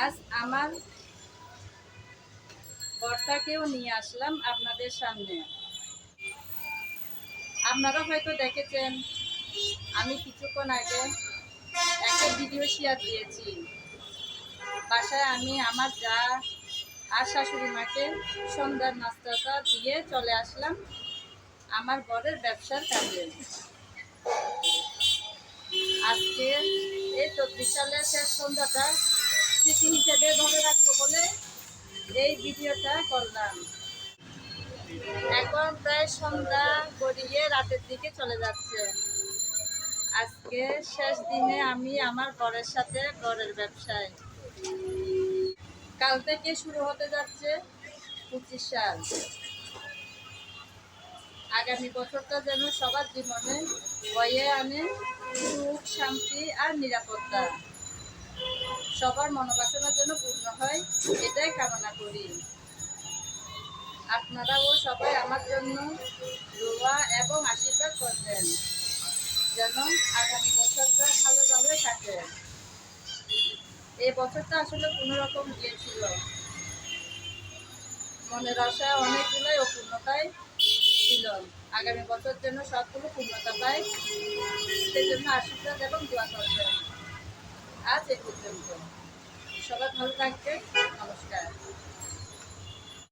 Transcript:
আজ আমার বর্তাকেও নিয়ে আসলাম আপনাদের সামনে। আপনারা হয়তো দেখেছেন, আমি কিছুক্ষণ আগে একটা ভিডিও শেয়ার দিয়েছি। বাসায় আমি আমার যা আর শাশুড়ি মাকে সন্ধ্যার নাস্তাটা দিয়ে চলে আসলাম আমার বরের ব্যবসার কাজে। আজকে এই চব্বিশ সালের শেষ সন্ধ্যাটা হিসেবে ধরে রাখব বলে এই ভিডিওটা করলাম। এখন প্রায় সন্ধ্যা গড়িয়ে রাতের দিকে চলে যাচ্ছে। আজকে শেষ দিনে আমি আমার বরের সাথে বরের ব্যবসায়। কাল থেকে শুরু হতে যাচ্ছে পঁচিশ সাল। আগামী বছরটা যেন সবার জীবনে বয়ে আনে সুখ, শান্তি আর নিরাপত্তা। সবার মনোবাসনা জন্য পূর্ণ হয়, এটাই কামনা করি। আপনারাও সবাই আমার জন্য দোয়া এবং আশীর্বাদ করবেন, যেন আগামী বছরটা ভালোভাবে থাকে এই বছরটা আসলে কোনো রকম গিয়েছিল মনের আশা অনেকগুলোই অপূর্ণতায় ছিল। আগামী বছর জন্য সবগুলো পূর্ণতা পায় সেজন্য আশীর্বাদ এবং দোয়া করবেন। আজ এ পর্যন্ত। সবাই ভালো নমস্কার